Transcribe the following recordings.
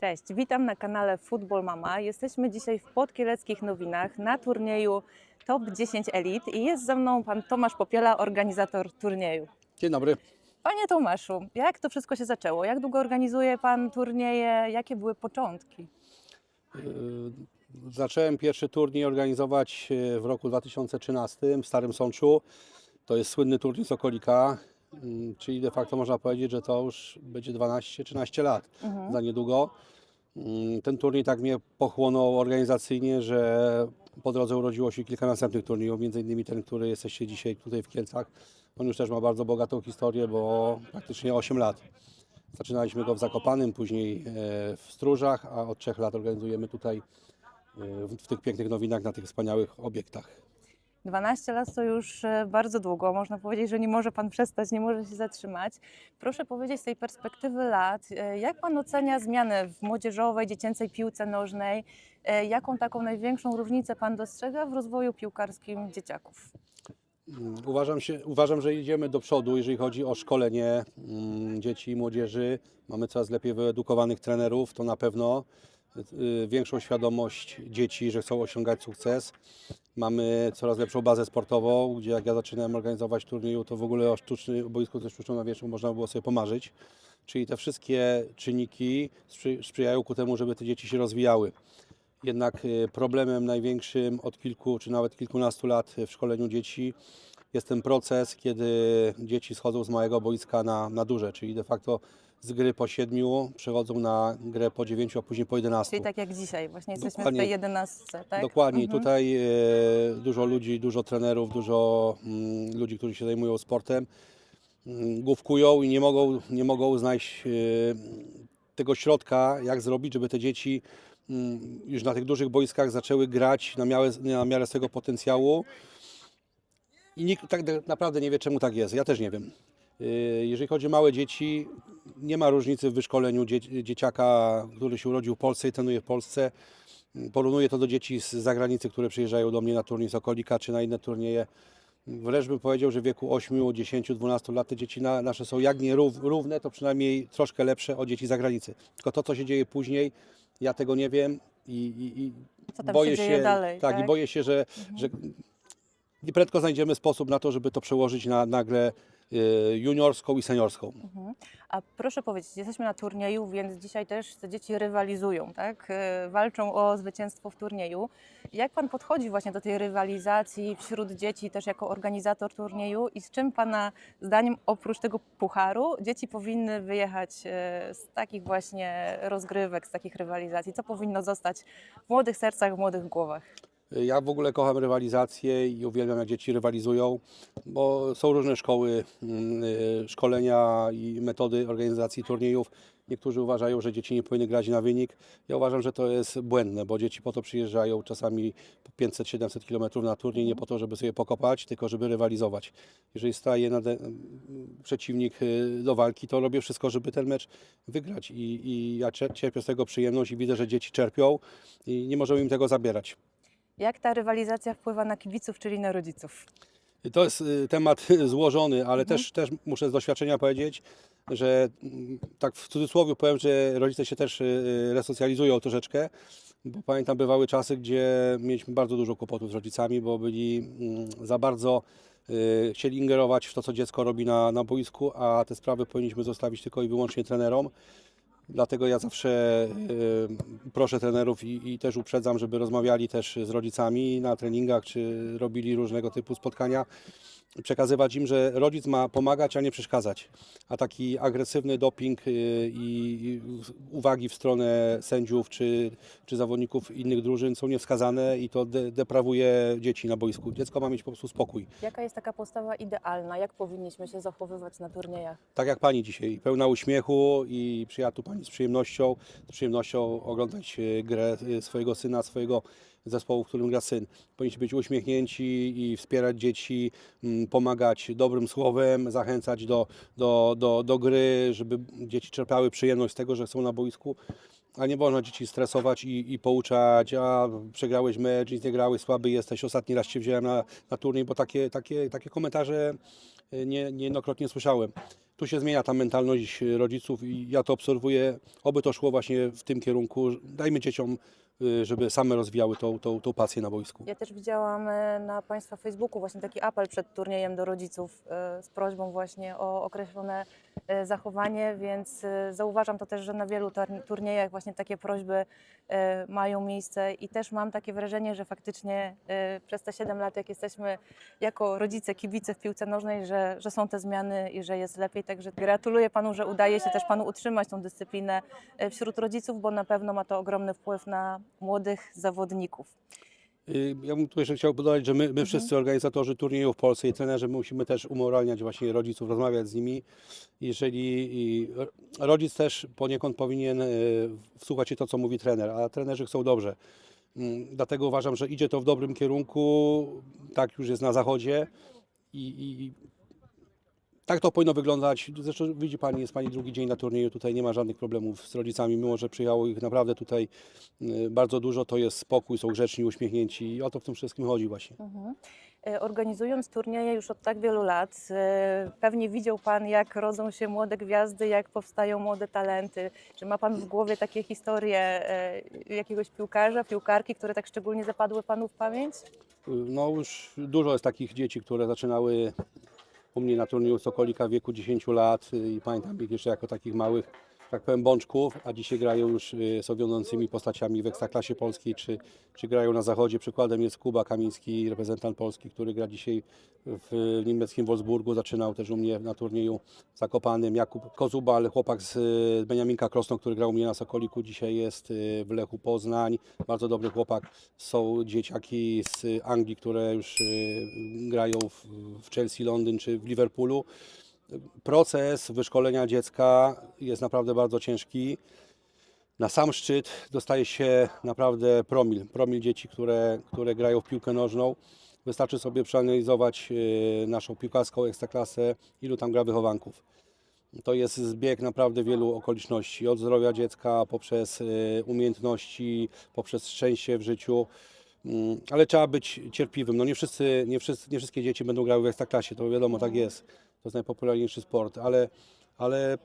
Cześć, witam na kanale Football Mama. Jesteśmy dzisiaj w Podkieleckich Nowinach na turnieju Top 10 Elite i jest ze mną pan Tomasz Popiela, organizator turnieju. Dzień dobry. Panie Tomaszu, jak to wszystko się zaczęło? Jak długo organizuje pan turnieje? Jakie były początki? Yy, Zacząłem pierwszy turniej organizować yy, w roku 2013 w Starym Sączu. To jest słynny turniej Sokolika, yy, czyli de facto można powiedzieć, że to już będzie 12-13 lat Mhm. za niedługo. Yy, Ten turniej tak mnie pochłonął organizacyjnie, że po drodze urodziło się kilka następnych turniejów, między innymi ten, który jesteście dzisiaj tutaj w Kielcach. On już też ma bardzo bogatą historię, bo praktycznie 8 lat. Zaczynaliśmy go w Zakopanym, później e, w Stróżach, a od trzech lat organizujemy tutaj e, w tych pięknych nowinach, na tych wspaniałych obiektach. 12 lat to już e, bardzo długo. Można powiedzieć, że nie może pan przestać, nie może się zatrzymać. Proszę powiedzieć z tej perspektywy lat, e, jak pan ocenia zmianę w młodzieżowej, dziecięcej piłce nożnej? E, Jaką taką największą różnicę pan dostrzega w rozwoju piłkarskim dzieciaków? Mm, Uważam, się, uważam, że idziemy do przodu, jeżeli chodzi o szkolenie mm, dzieci i młodzieży. Mamy coraz lepiej wyedukowanych trenerów, to na pewno. Y, Większą świadomość dzieci, że chcą osiągać sukces. Mamy coraz lepszą bazę sportową, gdzie jak ja zaczynałem organizować turnieju, to w ogóle o sztucznym boisku ze sztuczną nawierzchnią można było sobie pomarzyć. Czyli te wszystkie czynniki sprzy- sprzyjają ku temu, żeby te dzieci się rozwijały. Jednak y, problemem największym od kilku czy nawet kilkunastu lat w szkoleniu dzieci jest ten proces, kiedy dzieci schodzą z małego boiska na, na duże, czyli de facto z gry po siedmiu przechodzą na grę po dziewięciu, a później po jedenastu. Czyli tak jak dzisiaj, właśnie jesteśmy Dokładnie. w tej jedenastce, tak? Dokładnie. Mhm. Tutaj e, dużo ludzi, dużo trenerów, dużo mm, ludzi, którzy się zajmują sportem, mm, główkują i nie mogą, nie mogą znaleźć e, tego środka, jak zrobić, żeby te dzieci mm, już na tych dużych boiskach zaczęły grać na miarę, na miarę swego potencjału. I nikt tak naprawdę nie wie, czemu tak jest. Ja też nie wiem. E, Jeżeli chodzi o małe dzieci, nie ma różnicy w wyszkoleniu dzie- dzieciaka, który się urodził w Polsce i trenuje w Polsce. Porównuję to do dzieci z zagranicy, które przyjeżdżają do mnie na turniej Sokolika czy na inne turnieje. Wręcz bym powiedział, że w wieku 8, 10, 12 lat te dzieci na, nasze są jak nie rów- równe, to przynajmniej troszkę lepsze od dzieci z zagranicy. Tylko to, co się dzieje później, ja tego nie wiem i, i, i boję się dzieje dalej, tak, tak? Mhm. i boję się, że, że nie prędko znajdziemy sposób na to, żeby to przełożyć na, na grę y, juniorską i seniorską. Mhm. A proszę powiedzieć, jesteśmy na turnieju, więc dzisiaj też te dzieci rywalizują, tak? E, Walczą o zwycięstwo w turnieju. Jak pan podchodzi właśnie do tej rywalizacji wśród dzieci, też jako organizator turnieju i z czym pana zdaniem oprócz tego pucharu dzieci powinny wyjechać e, z takich właśnie rozgrywek, z takich rywalizacji? Co powinno zostać w młodych sercach, w młodych głowach? Ja w ogóle kocham rywalizację i uwielbiam jak dzieci rywalizują, bo są różne szkoły mm, szkolenia i metody organizacji turniejów. Niektórzy uważają, że dzieci nie powinny grać na wynik. Ja uważam, że to jest błędne, bo dzieci po to przyjeżdżają czasami po 500-700 km na turniej, nie po to, żeby sobie pokopać, tylko żeby rywalizować. Jeżeli staje nade, przeciwnik y, do walki, to robię wszystko, żeby ten mecz wygrać. I, i ja cie- czerpię z tego przyjemność i widzę, że dzieci czerpią i nie możemy im tego zabierać. Jak ta rywalizacja wpływa na kibiców, czyli na rodziców? To jest y, temat złożony, ale Mhm. też, też muszę z doświadczenia powiedzieć, że mm, tak w cudzysłowie powiem, że rodzice się też y, resocjalizują troszeczkę, bo pamiętam bywały czasy, gdzie mieliśmy bardzo dużo kłopotów z rodzicami, bo byli mm, za bardzo y, chcieli ingerować w to, co dziecko robi na, na boisku, a te sprawy powinniśmy zostawić tylko i wyłącznie trenerom. Dlatego ja zawsze y, proszę trenerów i, i też uprzedzam, żeby rozmawiali też z rodzicami na treningach, czy robili różnego typu spotkania. Przekazywać im, że rodzic ma pomagać, a nie przeszkadzać. A taki agresywny doping y, i uwagi w stronę sędziów czy, czy zawodników innych drużyn są niewskazane i to de, deprawuje dzieci na boisku. Dziecko ma mieć po prostu spokój. Jaka jest taka postawa idealna? Jak powinniśmy się zachowywać na turniejach? Tak jak pani dzisiaj, pełna uśmiechu i przyjechała tu pani z przyjemnością, z przyjemnością oglądać e, grę e, swojego syna, swojego zespołu, w którym gra syn. Powinniście być uśmiechnięci i wspierać dzieci, m, pomagać dobrym słowem, zachęcać do, do, do, do gry, żeby dzieci czerpały przyjemność z tego, że są na boisku. A nie można dzieci stresować i, i pouczać, a przegrałeś mecz, nic nie grałeś, słaby jesteś, ostatni raz cię wziąłem na, na turniej, bo takie, takie, takie komentarze e, nie, niejednokrotnie słyszałem. tu się zmienia ta mentalność rodziców i ja to obserwuję, oby to szło właśnie w tym kierunku. Dajmy dzieciom, żeby same rozwijały tą, tą, tą pasję na boisku. Ja też widziałam e, na Państwa Facebooku właśnie taki apel przed turniejem do rodziców e, z prośbą właśnie o określone zachowanie, więc zauważam to też, że na wielu tur- turniejach właśnie takie prośby mają miejsce i też mam takie wrażenie, że faktycznie przez te 7 lat, jak jesteśmy jako rodzice, kibice w piłce nożnej, że, że są te zmiany i że jest lepiej, także gratuluję Panu, że udaje się też Panu utrzymać tą dyscyplinę wśród rodziców, bo na pewno ma to ogromny wpływ na młodych zawodników. Y, Ja bym tu jeszcze chciał dodać, że my, my wszyscy organizatorzy turniejów w Polsce i trenerzy musimy też umoralniać właśnie rodziców, rozmawiać z nimi. Jeżeli rodzic też poniekąd powinien y, wsłuchać się to, co mówi trener, a trenerzy chcą dobrze. Mm, Dlatego uważam, że idzie to w dobrym kierunku, tak już jest na zachodzie i, i tak to powinno wyglądać. Zresztą widzi Pani, jest Pani drugi dzień na turnieju, tutaj nie ma żadnych problemów z rodzicami, mimo że przyjechało ich naprawdę tutaj y, bardzo dużo, to jest spokój, są grzeczni, uśmiechnięci i o to w tym wszystkim chodzi właśnie. Mhm. E, Organizując turnieje już od tak wielu lat, e, pewnie widział Pan, jak rodzą się młode gwiazdy, jak powstają młode talenty. Czy ma Pan w głowie takie historie e, jakiegoś piłkarza, piłkarki, które tak szczególnie zapadły Panu w pamięć? Y, No już dużo jest takich dzieci, które zaczynały u mnie na turnieju Sokolika w wieku 10 lat y, i pamiętam ich jeszcze jako takich małych, tak powiem, bączków, a dzisiaj grają już y, są wiodącymi postaciami w Ekstraklasie Polskiej, czy, czy grają na zachodzie. Przykładem jest Kuba Kamiński, reprezentant Polski, który gra dzisiaj w niemieckim Wolfsburgu. Zaczynał też u mnie na turnieju Zakopanym. Jakub Kozuba, ale chłopak z y, Beniaminka Krosno, który grał u mnie na Sokoliku, dzisiaj jest y, w Lechu Poznań. Bardzo dobry chłopak. Są dzieciaki z Anglii, które już grają w Chelsea, Londyn czy w Liverpoolu. Proces wyszkolenia dziecka jest naprawdę bardzo ciężki. Na sam szczyt dostaje się naprawdę promil, promil dzieci, które, które grają w piłkę nożną. Wystarczy sobie przeanalizować e, naszą piłkarską ekstraklasę, ilu tam gra wychowanków. To jest zbieg naprawdę wielu okoliczności, od zdrowia dziecka, poprzez e, umiejętności, poprzez szczęście w życiu. Mm, Ale trzeba być cierpliwym. No nie, wszyscy, nie, wszyscy, nie wszystkie dzieci będą grały w ekstraklasie, to wiadomo, tak jest. To jest najpopularniejszy sport, ale, ale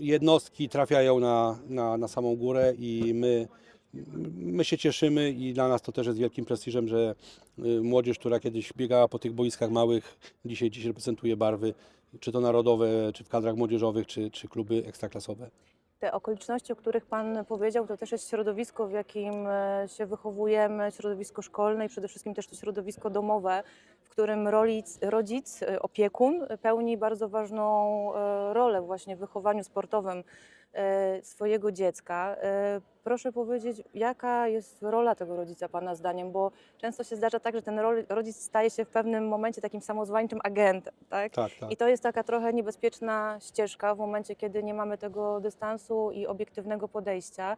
jednostki trafiają na, na, na samą górę i my, my się cieszymy i dla nas to też jest wielkim prestiżem, że y, młodzież, która kiedyś biegała po tych boiskach małych, dzisiaj dziś reprezentuje barwy, czy to narodowe, czy w kadrach młodzieżowych, czy, czy kluby ekstraklasowe. Te okoliczności, o których Pan powiedział, to też jest środowisko, w jakim e, się wychowujemy, środowisko szkolne i przede wszystkim też to środowisko domowe, którym rolic, rodzic, e, opiekun pełni bardzo ważną e, rolę właśnie w wychowaniu sportowym e, swojego dziecka. Proszę powiedzieć, jaka jest rola tego rodzica Pana zdaniem, bo często się zdarza tak, że ten rodzic staje się w pewnym momencie takim samozwańczym agentem, tak? Tak, tak. I to jest taka trochę niebezpieczna ścieżka w momencie, kiedy nie mamy tego dystansu i obiektywnego podejścia.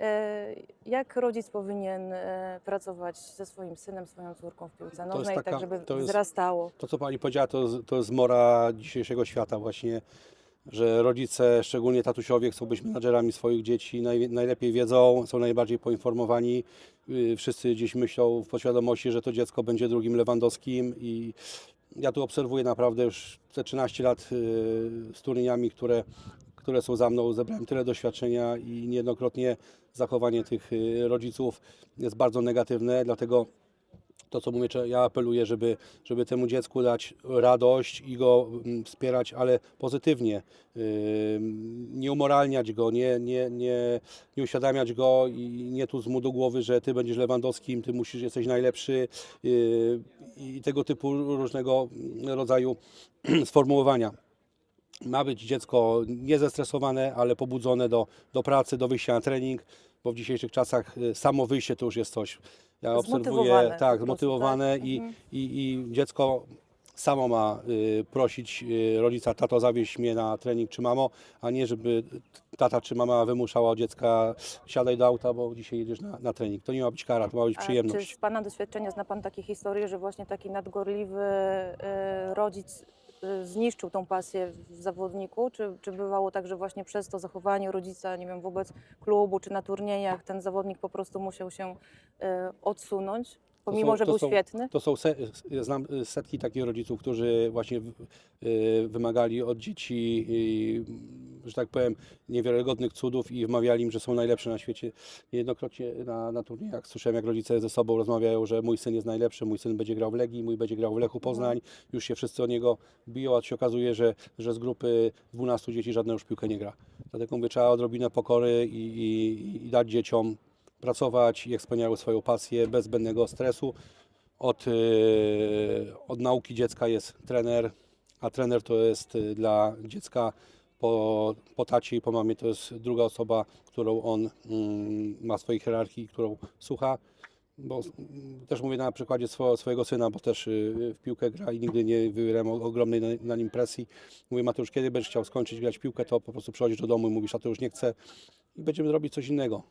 E, Jak rodzic powinien e, pracować ze swoim synem, swoją córką w piłce nożnej, taka- tak żeby to jest- wzrastało? To, co Pani powiedziała, to, to jest mora dzisiejszego świata właśnie, że rodzice, szczególnie tatusiowie, chcą być menadżerami swoich dzieci, naj, najlepiej wiedzą, są najbardziej poinformowani. Yy, Wszyscy gdzieś myślą w podświadomości, że to dziecko będzie drugim Lewandowskim i ja tu obserwuję naprawdę już te 13 lat yy, z turniejami, które, które są za mną. Zebrałem tyle doświadczenia i niejednokrotnie zachowanie tych yy, rodziców jest bardzo negatywne, dlatego to, co mówię, ja apeluję, żeby, żeby temu dziecku dać radość i go mm, wspierać, ale pozytywnie. Ym, Nie umoralniać go, nie, nie, nie, nie uświadamiać go i nie tu z mu do głowy, że ty będziesz Lewandowskim, ty musisz, jesteś najlepszy yy, i tego typu różnego rodzaju sformułowania. Ma być dziecko niezestresowane, ale pobudzone do, do pracy, do wyjścia na trening, bo w dzisiejszych czasach y, samo wyjście to już jest coś. Ja obserwuję, tak, prostu, zmotywowane tak? i, Mhm. i, i dziecko samo ma y, prosić y, rodzica, tato zawieź mnie na trening czy mamo, a nie żeby tata czy mama wymuszała od dziecka siadaj do auta, bo dzisiaj jedziesz na, na trening. To nie ma być kara, to ma być A przyjemność. czy z Pana doświadczenia zna Pan takie historie, że właśnie taki nadgorliwy e, rodzic zniszczył tą pasję w zawodniku? Czy, czy bywało tak, że właśnie przez to zachowanie rodzica, nie wiem, wobec klubu czy na turniejach ten zawodnik po prostu musiał się e, odsunąć? Pomimo są- że był są- świetny? To są se, znam setki takich rodziców, którzy właśnie y, wymagali od dzieci, y, że tak powiem, niewiarygodnych cudów i wmawiali im, że są najlepsze na świecie. Niejednokrotnie na, na turniejach słyszałem, jak rodzice ze sobą rozmawiają, że mój syn jest najlepszy, mój syn będzie grał w Legii, mój będzie grał w Lechu Poznań. Już się wszyscy o niego biją, a się okazuje, że, że z grupy 12 dzieci żadna już piłkę nie gra. Dlatego mówię, trzeba odrobinę pokory i, i, i dać dzieciom pracować, niech spełniały swoją pasję bez zbędnego stresu. Od, y, od nauki dziecka jest trener, a trener to jest y, dla dziecka po, po tacie i po mamie to jest druga osoba, którą on mm, ma w swojej hierarchii, którą słucha. Bo mm, też mówię na przykładzie swo, swojego syna, bo też y, w piłkę gra i nigdy nie wywierałem ogromnej na, nim presji. Mówię, Mateusz, kiedy będziesz chciał skończyć grać piłkę, to po prostu przychodzisz do domu i mówisz, a to już nie chcę i będziemy robić coś innego.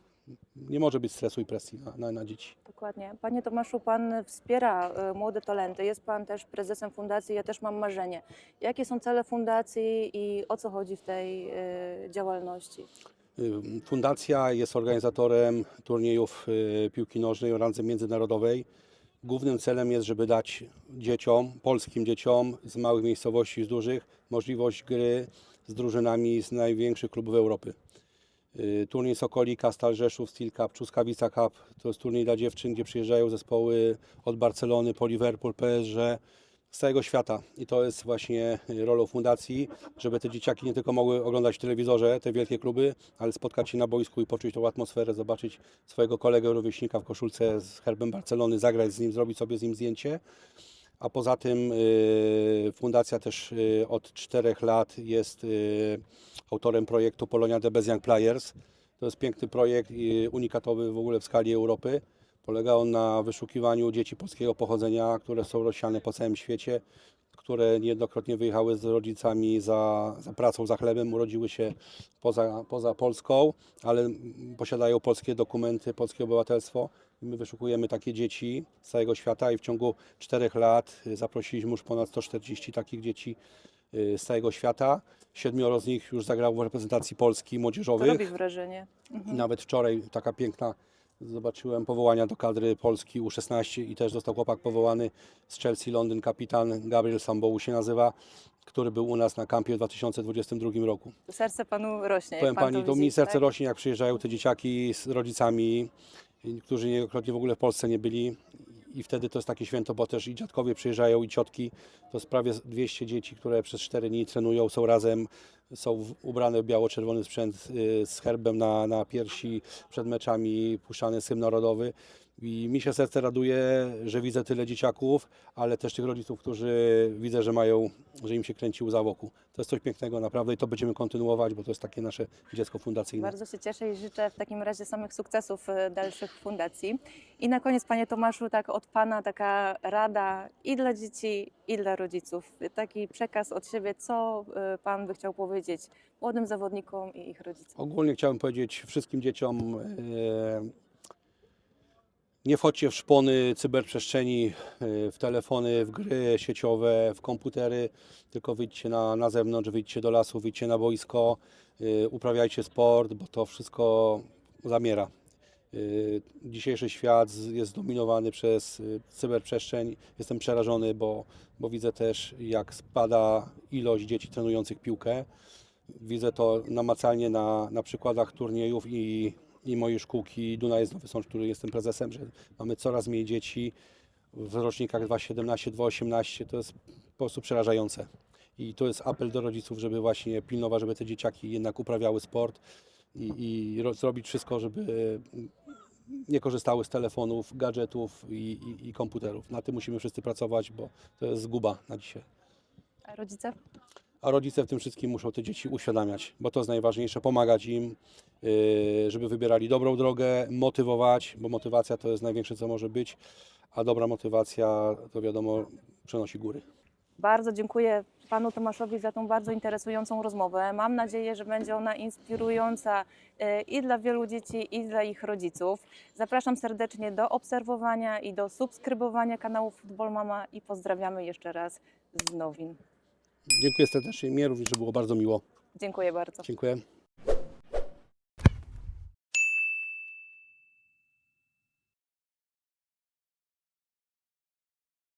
Nie może być stresu i presji na, na, na dzieci. Dokładnie. Panie Tomaszu, Pan wspiera y, młode talenty. Jest Pan też prezesem fundacji Ja też mam marzenie. Jakie są cele fundacji i o co chodzi w tej y, działalności? Y, Fundacja jest organizatorem turniejów y, piłki nożnej o randze międzynarodowej. Głównym celem jest, żeby dać dzieciom, polskim dzieciom z małych miejscowości, z dużych, możliwość gry z drużynami z największych klubów Europy. Y, Turniej Sokolika, Stal Rzeszów, Steel Cup, Czuskawica Cup to jest turniej dla dziewczyn, gdzie przyjeżdżają zespoły od Barcelony po Liverpool, PSG z całego świata. I to jest właśnie rolą fundacji, żeby te dzieciaki nie tylko mogły oglądać w telewizorze te wielkie kluby, ale spotkać się na boisku i poczuć tą atmosferę, zobaczyć swojego kolegę rówieśnika w koszulce z herbem Barcelony, zagrać z nim, zrobić sobie z nim zdjęcie. A poza tym y, fundacja też y, od czterech lat jest autorem projektu Polonia The Best Young Players. To jest piękny projekt y, unikatowy w ogóle w skali Europy. Polega on na wyszukiwaniu dzieci polskiego pochodzenia, które są rozsiane po całym świecie, które niejednokrotnie wyjechały z rodzicami za, za pracą, za chlebem, urodziły się poza, poza Polską, ale posiadają polskie dokumenty, polskie obywatelstwo. I My wyszukujemy takie dzieci z całego świata i w ciągu czterech lat zaprosiliśmy już ponad 140 takich dzieci z całego świata. Siedmioro z nich już zagrało w reprezentacji Polski To młodzieżowych. robi wrażenie. I nawet wczoraj taka piękna, zobaczyłem powołania do kadry Polski U16 i też został chłopak powołany z Chelsea Londyn, kapitan Gabriel Sambołu się nazywa, który był u nas na kampie w 2022 roku. Serce Panu rośnie. jak Powiem pan Pani, to to widzi, mi serce tak? rośnie, jak przyjeżdżają te dzieciaki z rodzicami, którzy niejednokrotnie w ogóle w Polsce nie byli. I wtedy to jest takie święto, bo też i dziadkowie przyjeżdżają, i ciotki. To jest prawie 200 dzieci, które przez 4 dni trenują, są razem, są ubrane w biało-czerwony sprzęt y, z herbem na, na piersi, przed meczami puszczany hymn narodowy. I mi się serce raduje, że widzę tyle dzieciaków, ale też tych rodziców, którzy widzę, że mają, że im się kręci łza wokół. To jest coś pięknego naprawdę i to będziemy kontynuować, bo to jest takie nasze dziecko fundacyjne. Bardzo się cieszę i życzę w takim razie samych sukcesów e, dalszych fundacji. I na koniec, Panie Tomaszu, tak od Pana taka rada i dla dzieci, i dla rodziców. Taki przekaz od siebie, co e, Pan by chciał powiedzieć młodym zawodnikom i ich rodzicom. Ogólnie chciałem powiedzieć wszystkim dzieciom, e, nie wchodźcie w szpony cyberprzestrzeni, e, w telefony, w gry sieciowe, w komputery, tylko wyjdźcie na, na zewnątrz, wyjdźcie do lasu, wyjdźcie na boisko, e, uprawiajcie sport, bo to wszystko zamiera. E, Dzisiejszy świat jest zdominowany przez cyberprzestrzeń. Jestem przerażony, bo, bo widzę też, jak spada ilość dzieci trenujących piłkę. Widzę to namacalnie na, na przykładach turniejów i, i mojej szkółki Dunaj Nowy Sącz, który jestem prezesem, że mamy coraz mniej dzieci w rocznikach 2.17, 2.18. To jest po prostu przerażające. I to jest apel do rodziców, żeby właśnie pilnować, żeby te dzieciaki jednak uprawiały sport i, i ro, zrobić wszystko, żeby nie korzystały z telefonów, gadżetów i, i, i komputerów. Na tym musimy wszyscy pracować, bo to jest zguba na dzisiaj. A rodzice? A rodzice w tym wszystkim muszą te dzieci uświadamiać, bo to jest najważniejsze, pomagać im, yy, żeby wybierali dobrą drogę, motywować, bo motywacja to jest największe, co może być, a dobra motywacja, to wiadomo, przenosi góry. Bardzo dziękuję Panu Tomaszowi za tą bardzo interesującą rozmowę. Mam nadzieję, że będzie ona inspirująca e, i dla wielu dzieci, i dla ich rodziców. Zapraszam serdecznie do obserwowania i do subskrybowania kanału Futbol Mama i pozdrawiamy jeszcze raz z Nowin. Dziękuję serdecznie, mnie również było bardzo miło. Dziękuję bardzo. Dziękuję.